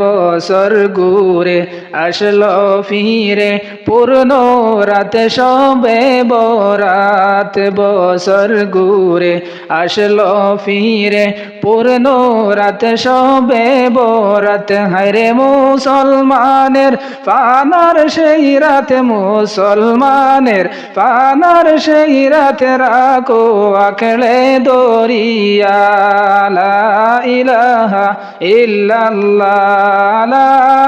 বছর ঘুরে আসলো ফিরে, পূর্ণ রাতে সবে বরাত বছর ঘুরে আসলো ফিরে, পূর্ণ রাতে সবে বরাত। হায়রে মুসলমানের পানার সেই রাতে, মুসলমানের পানার সেই রাতে, রাখো আখড়ে দরিয়া ইলাহা ইল্লাল্লাহ। লা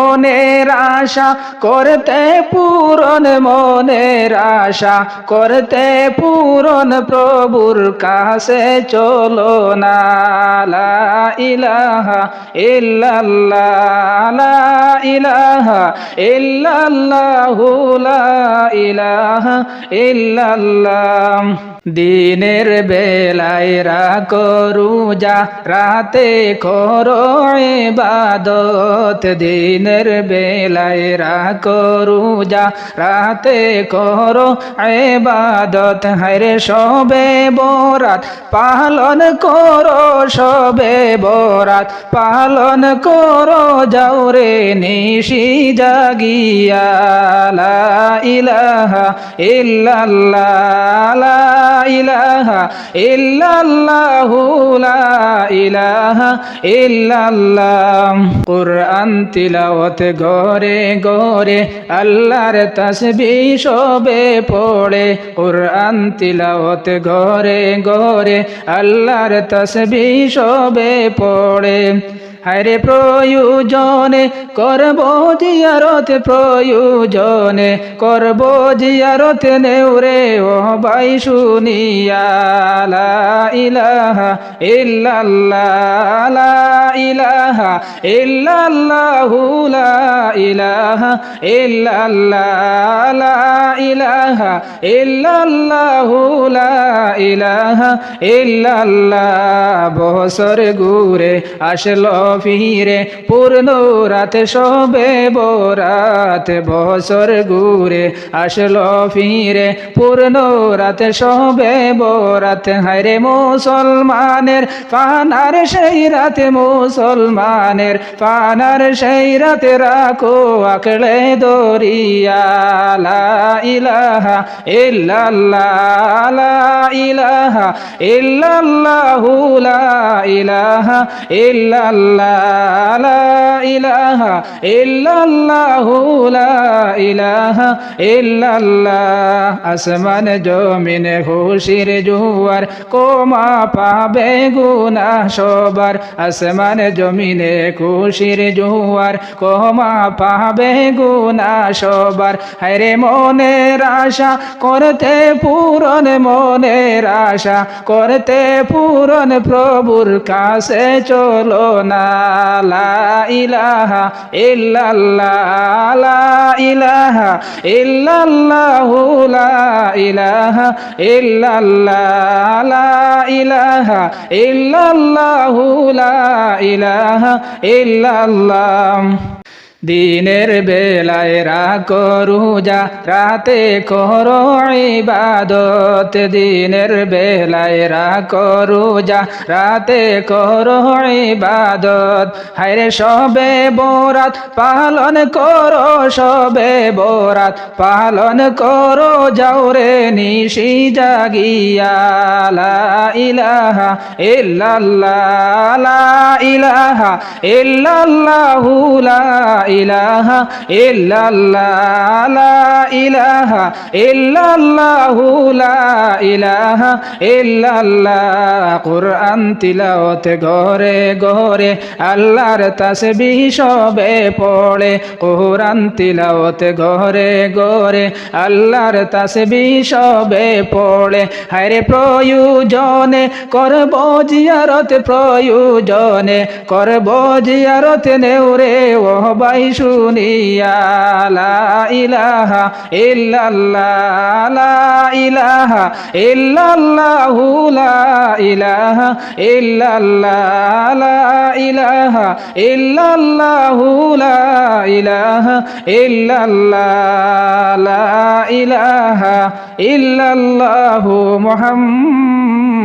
মনের আশা, করতে পূরণ মনের আশা, করতে পূরণ প্রভুর কাছে চলো না। ইলাহা ইল্লাল্লাহ ইলাহা ইল্লাল্লাহু, লা ইলাহা ইল্লাল্লাহ। দিনের বেলায় রাখো রোজা, রাতে করো ইবাদত। দিনের বেলায় রাখো রাতে করো ইবাদত। হরে সবে বরাত, পালন করো সবে বরাত। পালন করো, যাও রে নিশি জাগিয়া। লা ইলাহা ইল্লাল্লাহ, লা ইলাহা ইল্লাল্লাহু, লা ইলাহা ইল্লাল্লাহ। কুরআন তিলাওয়াত। গরে ঘরে আল্লাহর তসবি সবে পড়ে। কুরআন তিলাওয়াত ঘরে ঘরে আল্লাহর তসবি সবে পড়ে। হরে প্রয়োজনে করব জিয়ারত, প্রয়োজনে করব জিয়ারত নেউরে, ও ভাই শুনিয়া, লা ইলাহা ইল্লাল্লাহ, লা ইলাহা ইল্লাল্লাহু, লা ইলাহা ইল্লাল্লাহ। ইলাহা ইল্লাল্লাহু লা ইলাহা ইল্লাল্লাহ। বছর ঘুরে আসলো ফিরে, পূর্ণ রাত সবে বরাত। বছর ঘুরে আসলো ফিরে, পূর্ণ রাত সবে বরাত। হায়রে মুসলমানের পানার সেই রাতে, মুসলমানের পানার সেই রাতে। রাখো আঁকড়ে দরিয়া, লা ইলাহা আসমান জমিনে খুশির জুয়ার, কোমা পাবে গুনা সবার আসমান জমিনে খুশির জুয়ার, কোমা পাবে গুনা সবার হায়রে মনের আশা, করতে পূরণ মনের আশা, করতে পূরণ প্রভুর কাছে চলো না। লা ইলাহা ইল্লাল্লাহ, লা ইলাহা ইল্লাল্লাহু ইলাহা ইল্লাল্লাহ, লা ইলাহা ইল্লাল্লাহু ইলাহা ইল্লাল্লাহ। দিনের বেলায় রাখো রোজা রাতে করো ইবাদত। দিনের বেলায় রাখো রোজা রাতে করো ইবাদত। হায়রে সবে বরাত পালন করো সবে বরাত পালন করো, যাও রে নিশি জাগিয়া, লা ইলাহা ইল্লাল্লাহ ইলাহা ইল্লাল্লাহু লা ইলাহা ইল্লাল্লাহ, লা ইলাহা ইল্লাল্লাহু লা ইলাহা ইল্লাল্লাহ। কুরআন তিলাওয়াত ঘরে ঘরে আল্লাহর তাসবিহ সবে পড়ে। কোরআন তিলাওয়াত ঘরে ঘরে আল্লাহর তাসবিহ সবে পড়ে। হায়রে প্রয়োজনে করব জিয়ারত প্রয়োজনে করব জিয়ারত নেউরে ও বাই শুনিয়া, লা ইলাহা ইল্লাল্লাহ ইলাহা ইল্লাল্লাহু, লা ইলাহা ইল্লাল্লাহ ইলাহা ইল্লাল্লাহু, লা ইলাহা ইল্লাল্লাহ ইলাহা ইল্লাল্লাহু